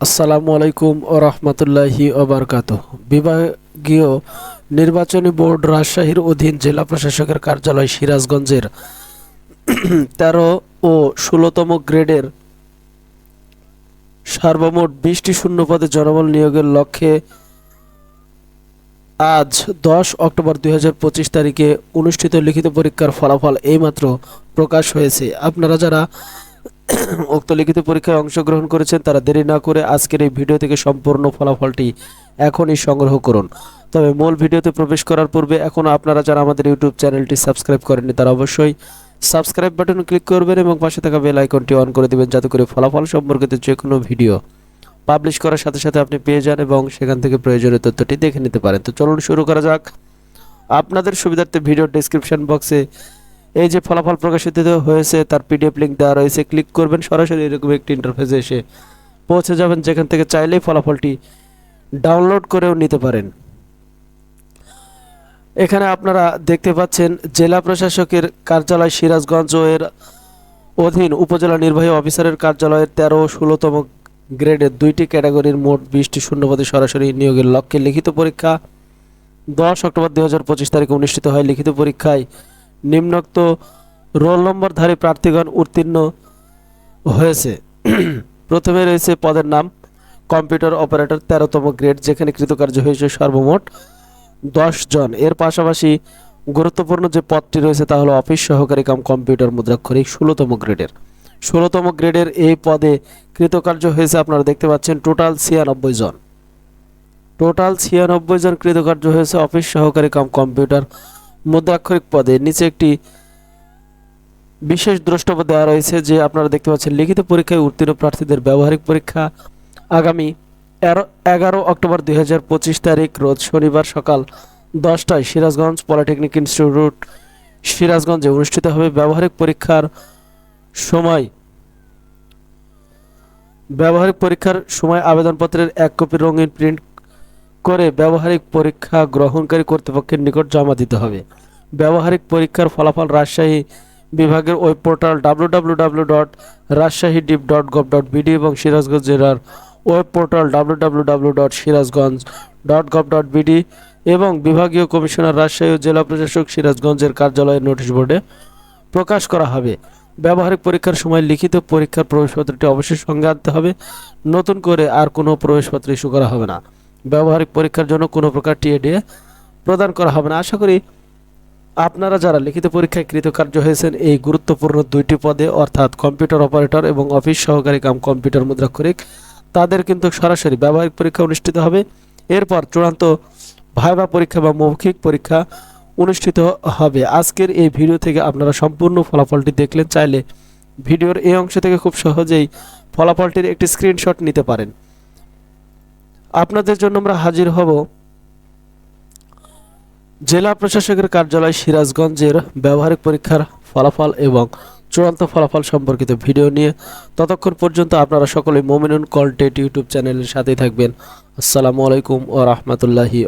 আসসালামু আলাইকুম ও রহমতুল্লাহি ওবরকাত বিভাগীয় নির্বাচনী বোর্ড রাজশাহীর অধীন জেলা প্রশাসকের কার্যালয় সিরাজগঞ্জের তেরো ও ষোলোতম গ্রেডের সর্বমোট বিশটি শূন্যপদে জনবল নিয়োগের লক্ষ্যে আজ দশ অক্টোবর দুই হাজার পঁচিশ তারিখে অনুষ্ঠিত লিখিত পরীক্ষার ফলাফল এইমাত্র প্রকাশ হয়েছে। আপনারা যারা উক্ত লিখিত পরীক্ষায় অংশগ্রহণ করেছেন, তারা দেরি না করে আজকের এই ভিডিও থেকে সম্পূর্ণ ফলাফলটি এখনই সংগ্রহ করুন। তবে মূল ভিডিওতে প্রবেশ করার পূর্বে এখনও আপনারা যারা আমাদের ইউটিউব চ্যানেলটি সাবস্ক্রাইব করেননি, তারা অবশ্যই সাবস্ক্রাইব বাটন ক্লিক করবেন এবং পাশে থাকা বেল আইকনটি অন করে দিবেন যাতে করে ফলাফল সম্পর্কিত যে কোনো ভিডিও পাবলিশ করার সাথে সাথে আপনি পেয়ে যান এবং সেখান থেকে প্রয়োজনীয় তথ্যটি দেখে নিতে পারেন। তো চলুন শুরু করা যাক। আপনাদের সুবিধার্থে ভিডিও ডেসক্রিপশন বক্সে এই যে ফলাফল প্রকাশিত হয়েছে, তার পিডিএফ লিঙ্ক দেওয়া রয়েছে ক্লিক করবেন, সরাসরি এরকম একটি ইন্টারফেসে এসে পৌঁছে যাবেন, যেখান থেকে চাইলেই ফলাফলটি ডাউনলোড করেও নিতে পারেন। এখানে আপনারা দেখতে পাচ্ছেন, জেলা প্রশাসকের কার্যালয় সিরাজগঞ্জ এর অধীন উপজেলা নির্বাহী অফিসারের কার্যালয়ের তেরো ষোলোতম গ্রেডের দুইটি ক্যাটাগরির মোট বিশটি শূন্যপদে সরাসরি নিয়োগের লক্ষ্যে লিখিত পরীক্ষা দশ অক্টোবর দুই হাজার পঁচিশ তারিখে অনুষ্ঠিত হয়। লিখিত পরীক্ষায় নিম্নোক্ত রোল নম্বরধারী প্রার্থীগণ উত্তীর্ণ হয়েছে। প্রথমে রয়েছে পদের নাম, কম্পিউটার অপারেটর তেরোতম গ্রেড, যেখানে কৃতকার্য হয়েছে সর্বমোট দশ জন। এর পাশাপাশি গুরুত্বপূর্ণ যে পদটি রয়েছে তা হলো অফিস সহকারী কাম কম্পিউটার মুদ্রাক্ষরিক ষোলোতম গ্রেডের। ষোলোতম গ্রেডের এই পদে কৃতকার্য হয়েছে আপনারা দেখতে পাচ্ছেন টোটাল ছিয়ানব্বই জন। টোটাল ছিয়ানব্বই জন কৃতকার্য হয়েছে অফিস সহকারী কাম কম্পিউটার মুদ্রাক্ষরিক পদে নিচে একটি বিশেষ দ্রষ্টব্য দেওয়া রয়েছে যে আপনারা দেখতে পাচ্ছেন, লিখিত পরীক্ষায় উত্তীর্ণ প্রার্থীদের ব্যবহারিক পরীক্ষা আগামী এগারো অক্টোবর দুই তারিখ, রোজ শনিবার সকাল দশটায় সিরাজগঞ্জ পলিটেকনিক ইনস্টিটিউট সিরাজগঞ্জে অনুষ্ঠিত হবে ব্যবহারিক পরীক্ষার সময়। ব্যবহারিক পরীক্ষার সময় আবেদনপত্রের এক কপি রঙিন প্রিন্ট করে ব্যবহারিক পরীক্ষা গ্রহণকারী কর্তৃপক্ষের নিকট জমা দিতে হবে। ব্যবহারিক পরীক্ষার ফলাফল রাজশাহী বিভাগের web portal W dot Rajshahi div dot dot BD এবং সিরাজগঞ্জ জেলার web portal W dot Sirajganj dot dot BD এবং বিভাগীয় কমিশনার রাজশাহী ও জেলা প্রশাসক সিরাজগঞ্জের কার্যালয়ের নোটিশ বোর্ডে প্রকাশ করা হবে। ব্যবহারিক পরীক্ষার সময় লিখিত পরীক্ষার প্রবেশপত্রটি অবশ্যই সঙ্গে আনতে হবে। নতুন করে আর কোনো প্রবেশপত্র ইস্যু করা হবে না। ব্যবহারিক পরীক্ষার জন্য কোনো প্রকার টিএডিএ প্রদান করা হবে না। আশা করি আপনারা যারা লিখিত পরীক্ষায় কৃতকার্য হয়েছেন, এই গুরুত্বপূর্ণ দুইটি পদে, অর্থাৎ কম্পিউটার অপারেটর এবং অফিস সহকারী কাম কম্পিউটার মুদ্রাক্ষরিক, তাদের কিন্তু সরাসরি ব্যবহারিক পরীক্ষা অনুষ্ঠিত হবে। এরপর চূড়ান্ত ভাইবা পরীক্ষা বা মৌখিক পরীক্ষা অনুষ্ঠিত হবে। আজকের এই ভিডিও থেকে আপনারা সম্পূর্ণ ফলাফলটি দেখলেন। চাইলে ভিডিওর এই অংশ থেকে খুব সহজেই ফলাফলটির একটি স্ক্রিনশট নিতে পারেন। আপনাদের জন্য আমরা হাজির হব জেলা প্রশাসকের কার্যালয় সিরাজগঞ্জের ব্যবহারিক পরীক্ষার ফলাফল এবং চূড়ান্ত ফলাফল সম্পর্কিত ভিডিও নিয়ে ততক্ষণ পর্যন্ত আপনারা সকলে মোমিনুন কলটেট ইউটিউব চ্যানেলের সাথেই থাকবেন। আসসালামু আলাইকুম ও রহমতুল্লাহি